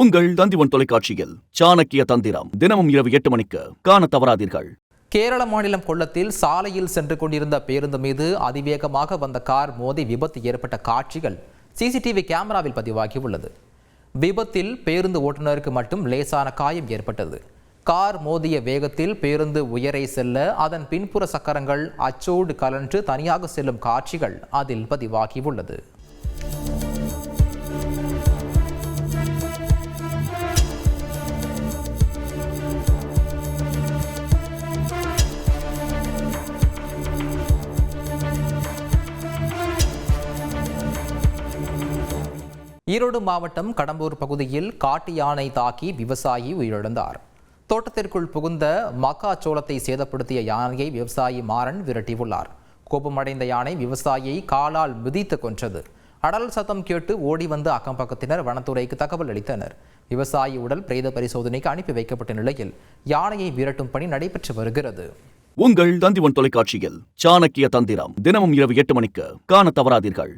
உங்கள் தந்திவன் தொலைக்காட்சியில் சாணக்கிய தந்திரம். தினமும் இரவு எட்டு மணிக்கு காண தவறாதீர்கள். கேரள மாநிலம் கொள்ளத்தில் சாலையில் சென்று கொண்டிருந்த பேருந்து மீது அதிவேகமாக வந்த கார் மோதி விபத்து ஏற்பட்ட காட்சிகள் சிசிடிவி கேமராவில் பதிவாகியுள்ளது. விபத்தில் பேருந்து ஓட்டுநருக்கு மட்டும் லேசான காயம் ஏற்பட்டது. கார் மோதிய வேகத்தில் பேருந்து உயரை செல்ல அதன் பின்புற சக்கரங்கள் அச்சோடு கலன்று தனியாக செல்லும் காட்சிகள் அதில் பதிவாகியுள்ளது. ஈரோடு மாவட்டம் கடம்பூர் பகுதியில் காட்டு யானை தாக்கி விவசாயி உயிரிழந்தார். தோட்டத்திற்குள் புகுந்த மக்காச்சோளத்தை சேதப்படுத்திய யானையை விவசாயி மாறன் விரட்டியுள்ளார். கோபமடைந்த யானை விவசாயியை காலால் மிதித்து கொன்றது. அடல் சத்தம் கேட்டு ஓடி வந்த அக்கம்பக்கத்தினர் வனத்துறைக்கு தகவல் அளித்தனர். விவசாயி உடல் பிரேத பரிசோதனைக்கு அனுப்பி வைக்கப்பட்ட நிலையில் யானையை விரட்டும் பணி நடைபெற்று வருகிறது. உங்கள் தந்திவன் தொலைக்காட்சியில் சாணக்கிய தந்திரம் தினமும் இரவு எட்டு மணிக்கு காண தவறாதீர்கள்.